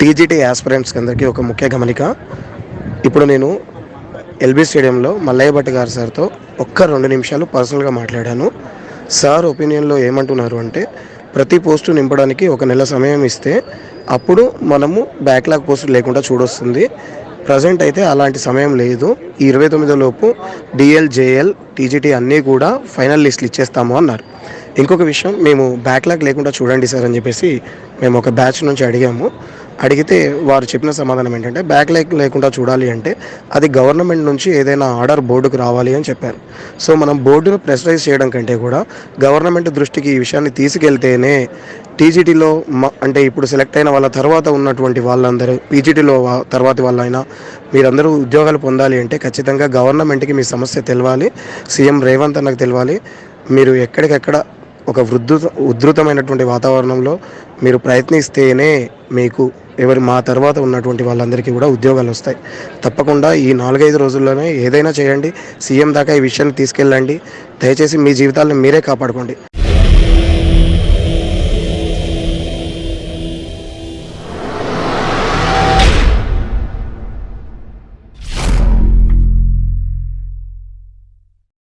TGT యాస్పిరెంట్స్కి అందరికీ ఒక ముఖ్య గమనిక. ఇప్పుడు నేను ఎల్బీ స్టేడియంలో మల్లయ్య భట్ గారు సార్తో ఒక్క రెండు నిమిషాలు పర్సనల్గా మాట్లాడాను. సార్ ఒపీనియన్లో ఏమంటున్నారు అంటే ప్రతి పోస్టు నింపడానికి ఒక నెల సమయం ఇస్తే అప్పుడు మనము బ్యాక్లాగ్ పోస్టు లేకుండా చూడొస్తుంది. ప్రజెంట్ అయితే అలాంటి సమయం లేదు. ఈ ఇరవై తొమ్మిదిలోపు డిఎల్ జేఎల్ టీజీటీ అన్నీ కూడా ఫైనల్ లిస్టులు ఇచ్చేస్తాము అన్నారు. ఇంకొక విషయం మేము బ్యాక్లాగ్ లేకుండా చూడండి సార్ అని చెప్పేసి మేము ఒక బ్యాచ్ నుంచి అడిగాము. అడిగితే వారు చెప్పిన సమాధానం ఏంటంటే బ్యాక్ లైక్ లేకుండా చూడాలి అంటే అది గవర్నమెంట్ నుంచి ఏదైనా ఆర్డర్ బోర్డుకు రావాలి అని చెప్పారు. సో మనం బోర్డును ప్రెషరైజ్ చేయడం కంటే కూడా గవర్నమెంట్ దృష్టికి ఈ విషయాన్ని తీసుకెళ్తేనే టీజీటీలో అంటే ఇప్పుడు సెలెక్ట్ అయిన వాళ్ళ తర్వాత ఉన్నటువంటి వాళ్ళందరూ పీజీటీలో తర్వాతి వాళ్ళైనా మీరందరూ ఉద్యోగాలు పొందాలి అంటే ఖచ్చితంగా గవర్నమెంట్కి మీ సమస్య తెలవాలి. సీఎం రేవంత్ అన్నకు తెలవాలి. మీరు ఎక్కడికెక్కడ ఒక వృద్ధు ఉధృతమైనటువంటి వాతావరణంలో మీరు ప్రయత్నిస్తేనే మీకు ఎవరి మా తర్వాత ఉన్నటువంటి వాళ్ళందరికీ కూడా ఉద్యోగాలు వస్తాయి. తప్పకుండా ఈ నాలుగైదు రోజుల్లోనే ఏదైనా చేయండి. సీఎం దాకా ఈ విషయాన్ని తీసుకెళ్ళండి. దయచేసి మీ జీవితాలను మీరే కాపాడుకోండి.